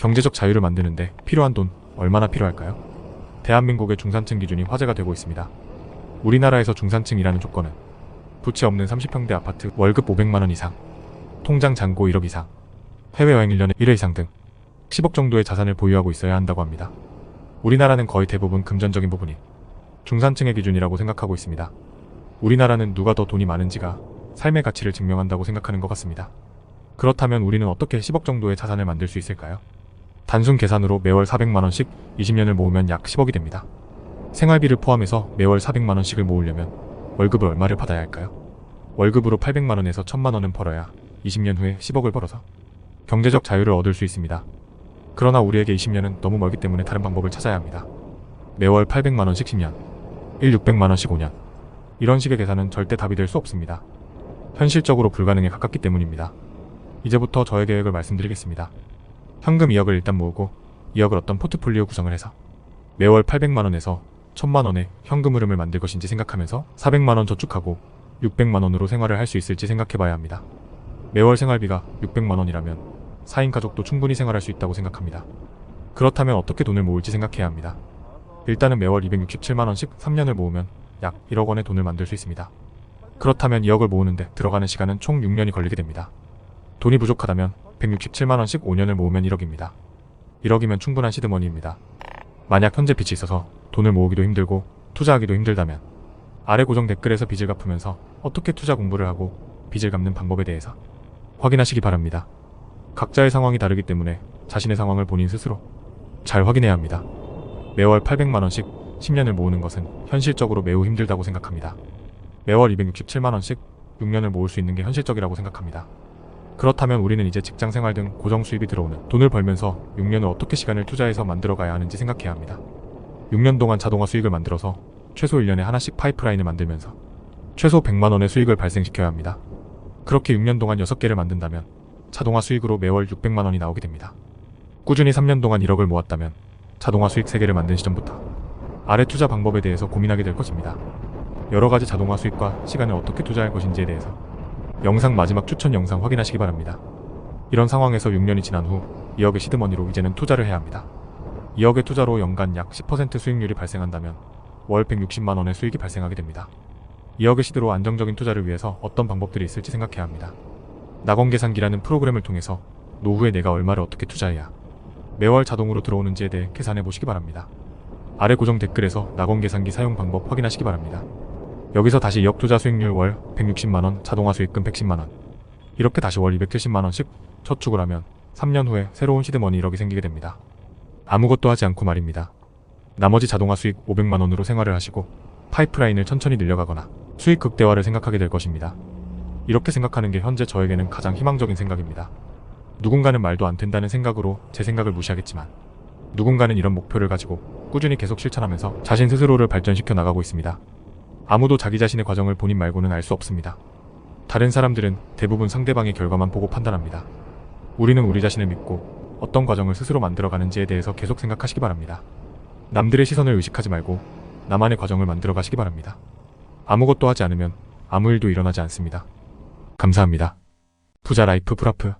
경제적 자유를 만드는데 필요한 돈 얼마나 필요할까요? 대한민국의 중산층 기준이 화제가 되고 있습니다. 우리나라에서 중산층이라는 조건은 부채 없는 30평대 아파트 월급 500만 원 이상, 통장 잔고 1억 이상, 해외여행 1년에 1회 이상 등 10억 정도의 자산을 보유하고 있어야 한다고 합니다. 우리나라는 거의 대부분 금전적인 부분이 중산층의 기준이라고 생각하고 있습니다. 우리나라는 누가 더 돈이 많은지가 삶의 가치를 증명한다고 생각하는 것 같습니다. 그렇다면 우리는 어떻게 10억 정도의 자산을 만들 수 있을까요? 단순 계산으로 매월 400만원씩 20년을 모으면 약 10억이 됩니다. 생활비를 포함해서 매월 400만원씩을 모으려면 월급을 얼마를 받아야 할까요? 월급으로 800만원에서 1000만원은 벌어야 20년 후에 10억을 벌어서 경제적 자유를 얻을 수 있습니다. 그러나 우리에게 20년은 너무 멀기 때문에 다른 방법을 찾아야 합니다. 매월 800만원씩 10년, 1 600만원씩 5년. 이런 식의 계산은 절대 답이 될 수 없습니다. 현실적으로 불가능에 가깝기 때문입니다. 이제부터 저의 계획을 말씀드리겠습니다. 현금 2억을 일단 모으고 2억을 어떤 포트폴리오 구성을 해서 매월 800만원에서 1000만원의 현금 흐름을 만들 것인지 생각하면서 400만원 저축하고 600만원으로 생활을 할 수 있을지 생각해 봐야 합니다. 매월 생활비가 600만원이라면 4인 가족도 충분히 생활할 수 있다고 생각합니다. 그렇다면 어떻게 돈을 모을지 생각해야 합니다. 일단은 매월 267만원씩 3년을 모으면 약 1억 원의 돈을 만들 수 있습니다. 그렇다면 2억을 모으는데 들어가는 시간은 총 6년이 걸리게 됩니다. 돈이 부족하다면 167만원씩 5년을 모으면 1억입니다. 1억이면 충분한 시드머니입니다. 만약 현재 빚이 있어서 돈을 모으기도 힘들고 투자하기도 힘들다면 아래 고정 댓글에서 빚을 갚으면서 어떻게 투자 공부를 하고 빚을 갚는 방법에 대해서 확인하시기 바랍니다. 각자의 상황이 다르기 때문에 자신의 상황을 본인 스스로 잘 확인해야 합니다. 매월 800만원씩 10년을 모으는 것은 현실적으로 매우 힘들다고 생각합니다. 매월 267만원씩 6년을 모을 수 있는 게 현실적이라고 생각합니다. 그렇다면 우리는 이제 직장 생활 등 고정 수입이 들어오는 돈을 벌면서 6년을 어떻게 시간을 투자해서 만들어 가야 하는지 생각해야 합니다. 6년 동안 자동화 수익을 만들어서 최소 1년에 하나씩 파이프라인을 만들면서 최소 100만원의 수익을 발생시켜야 합니다. 그렇게 6년 동안 6개를 만든다면 자동화 수익으로 매월 600만원이 나오게 됩니다. 꾸준히 3년 동안 1억을 모았다면 자동화 수익 3개를 만든 시점부터 아래 투자 방법에 대해서 고민하게 될 것입니다. 여러 가지 자동화 수익과 시간을 어떻게 투자할 것인지에 대해서 영상 마지막 추천 영상 확인하시기 바랍니다. 이런 상황에서 6년이 지난 후 2억의 시드머니로 이제는 투자를 해야 합니다. 2억의 투자로 연간 약 10% 수익률이 발생한다면 월 160만 원의 수익이 발생하게 됩니다. 2억의 시드로 안정적인 투자를 위해서 어떤 방법들이 있을지 생각해야 합니다. 낙원 계산기라는 프로그램을 통해서 노후에 내가 얼마를 어떻게 투자해야 매월 자동으로 들어오는지에 대해 계산해 보시기 바랍니다. 아래 고정 댓글에서 낙원 계산기 사용 방법 확인하시기 바랍니다. 여기서 다시 2억 투자 수익률 월 160만원, 자동화 수익금 110만원. 이렇게 다시 월 270만원씩 저축을 하면 3년 후에 새로운 시드머니 1억이 생기게 됩니다. 아무것도 하지 않고 말입니다. 나머지 자동화 수익 500만원으로 생활을 하시고 파이프라인을 천천히 늘려가거나 수익 극대화를 생각하게 될 것입니다. 이렇게 생각하는 게 현재 저에게는 가장 희망적인 생각입니다. 누군가는 말도 안 된다는 생각으로 제 생각을 무시하겠지만 누군가는 이런 목표를 가지고 꾸준히 계속 실천하면서 자신 스스로를 발전시켜 나가고 있습니다. 아무도 자기 자신의 과정을 본인 말고는 알 수 없습니다. 다른 사람들은 대부분 상대방의 결과만 보고 판단합니다. 우리는 우리 자신을 믿고 어떤 과정을 스스로 만들어가는지에 대해서 계속 생각하시기 바랍니다. 남들의 시선을 의식하지 말고 나만의 과정을 만들어 가시기 바랍니다. 아무것도 하지 않으면 아무 일도 일어나지 않습니다. 감사합니다. 부자 라이프 프라프